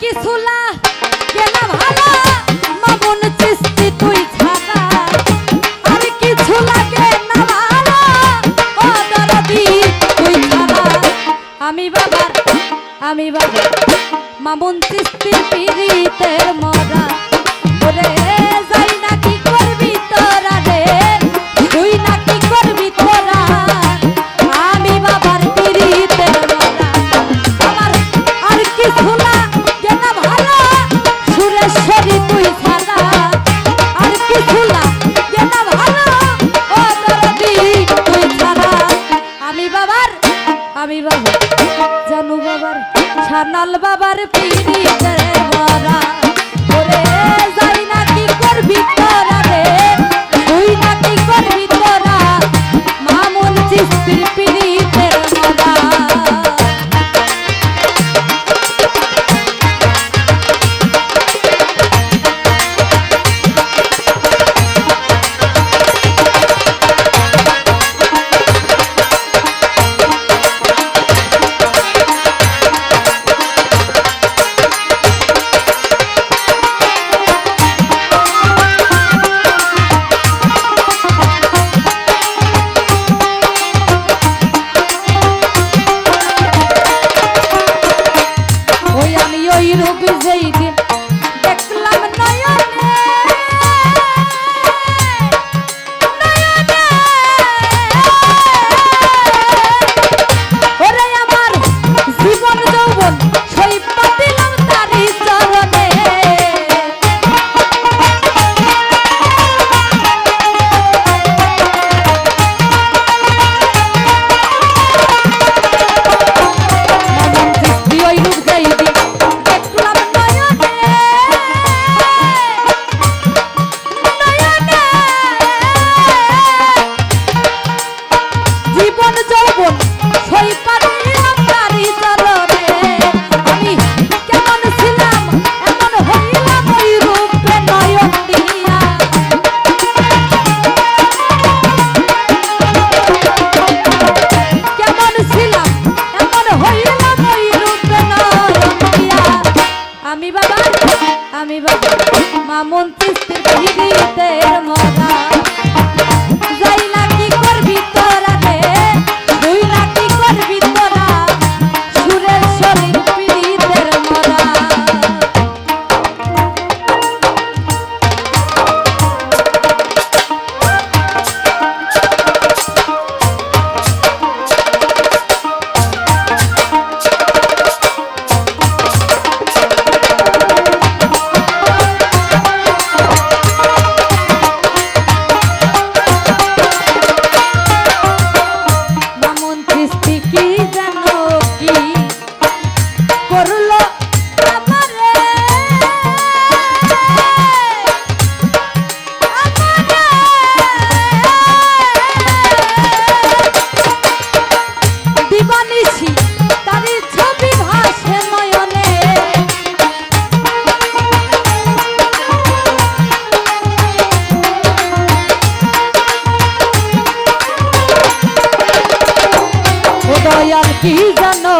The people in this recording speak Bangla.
কিসুলা? গেলা মামুন চিস্তি তুই ছাড়া আর কিসুলা গেলা ভালো? ও আমি বাবা আমি বাবা মামুন চিস্তি পিরিতের মরা। ওরে আমি বাবা, জানু বাবার, সানাল বাবার পিড়ি মারা। ওরে যাই না করবি তোরা রে? তুই না করবি জানো